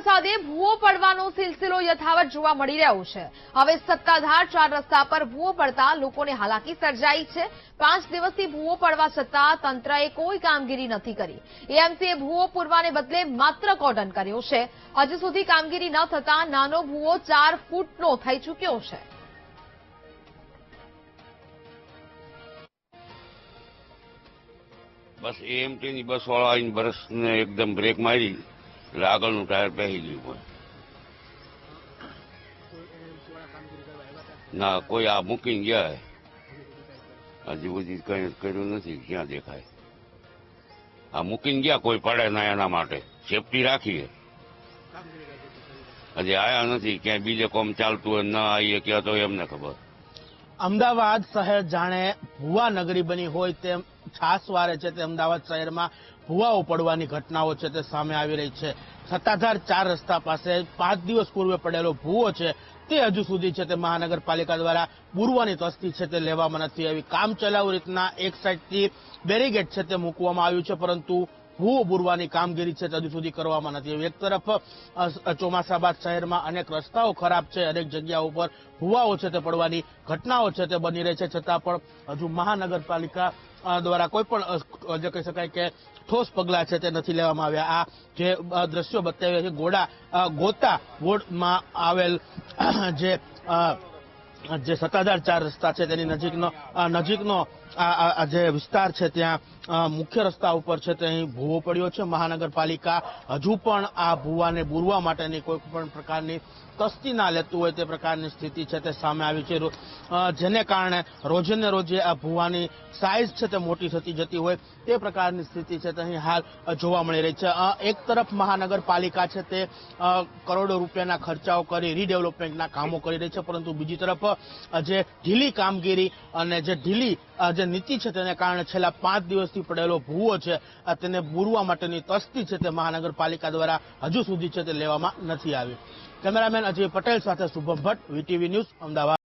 વરસાદે ભૂવો પડવાનો સિલસિલો યથાવત જોવા મળી રહ્યો છે. હવે સત્તાધાર ચાર રસ્તા પર ભૂવો પડતા લોકોને હાલાકી સર્જાઈ છે. પાંચ દિવસથી ભૂવો પડવા છતાં તંત્રએ કોઈ કામગીરી નથી કરી. એએમસીએ ભૂવો પૂરવાને બદલે માત્ર કોર્ડન કર્યો છે. હજુ સુધી કામગીરી ન થતા નાનો ભૂવો ચાર ફૂટનો થઈ ચૂક્યો છે. બસ એએમટીની બસવાળા આવીને બરસને એકદમ બ્રેક મારી. એટલે ટાયર પહેરી ગયું હોય. ના, કોઈ આ મૂકીને ગયા હજી બધી કઈ કર્યું નથી, ક્યાં દેખાય. આ મૂકીને ગયા કોઈ પડે ના એના માટે. સેફટી રાખીએ. હજી આયા નથી, ક્યાંય બીજે કોમ ચાલતું હોય, ના આવીએ ક્યાં તો એમને ખબર. અમદાવાદ શહેર જાણે ભુવા નગરી બની હોય તેમ છાસવારે છે તે અમદાવાદ શહેરમાં ભૂવાઓ પડવાની ઘટનાઓ છે તે સામે આવી રહી છે. સત્તાધાર ચાર રસ્તા પાસે પાંચ દિવસ પૂર્વે પડેલો ભૂવો છે તે હજુ સુધી છે તે મહાનગરપાલિકા દ્વારા પૂર્વની તસ્તી છે તે લેવામાં નથી આવી. કામ ચલાવ રીતના એક સાઈડથી બેરીગેટ છે તે મૂકવામાં આવ્યું છે, પરંતુ ભૂવો પૂરવાની કામગીરી છે હજુ સુધી કરવામાં નથી એક તરફ ચોમાસા બાદ શહેરમાં અનેક રસ્તાઓ ખરાબ છે, અનેક જગ્યાઓ ઉપર ભૂવાઓ છે તે પડવાની ઘટનાઓ છે તે બની રહી છે. છતાં પણ હજુ મહાનગરપાલિકા દ્વારા કોઈ પણ જે કહી શકાય કે ઠોસ પગલાં છે તે નથી લેવામાં આવ્યા. આ જે દ્રશ્યો બતાવ્યા છે, ગોડા ગોતા વોર્ડમાં આવેલ જે જે સત્તાધાર ચાર રસ્તા છે તેની નજીકનો નજીકનો આ જે વિસ્તાર છે ત્યાં મુખ્ય રસ્તા ઉપર છે તે અહીં ભૂવો પડ્યો છે. મહાનગરપાલિકા હજુ પણ આ ભૂવાને બુરવા માટેની કોઈ પણ પ્રકારની તસ્તી ના લેતું હોય તે પ્રકારની સ્થિતિ છે તે સામે આવી છે. જેને કારણે રોજે ને રોજે આ ભૂવાની સાઇઝ છે તે મોટી થતી જતી હોય તે પ્રકારની સ્થિતિ છે તે અહીં હાલ જોવા મળી રહી છે. એક તરફ મહાનગરપાલિકા છે તે કરોડો રૂપિયાના ખર્ચાઓ કરી રીડેવલપમેન્ટના કામો કરી રહી છે, પરંતુ બીજી તરફ જે ઢીલી કામગીરી અને જે ઢીલી જે નીતિ છે તેને કારણે છેલ્લા પાંચ દિવસથી પડેલો ભૂવો છે તેને પૂરવા માટેની તસ્તી છે તે મહાનગરપાલિકા દ્વારા હજુ સુધી છે તે લેવામાં નથી આવી. કેમેરામેન અજય પટેલ સાથે શુભમ ભટ્ટ, વીટીવી ન્યૂઝ, અમદાવાદ.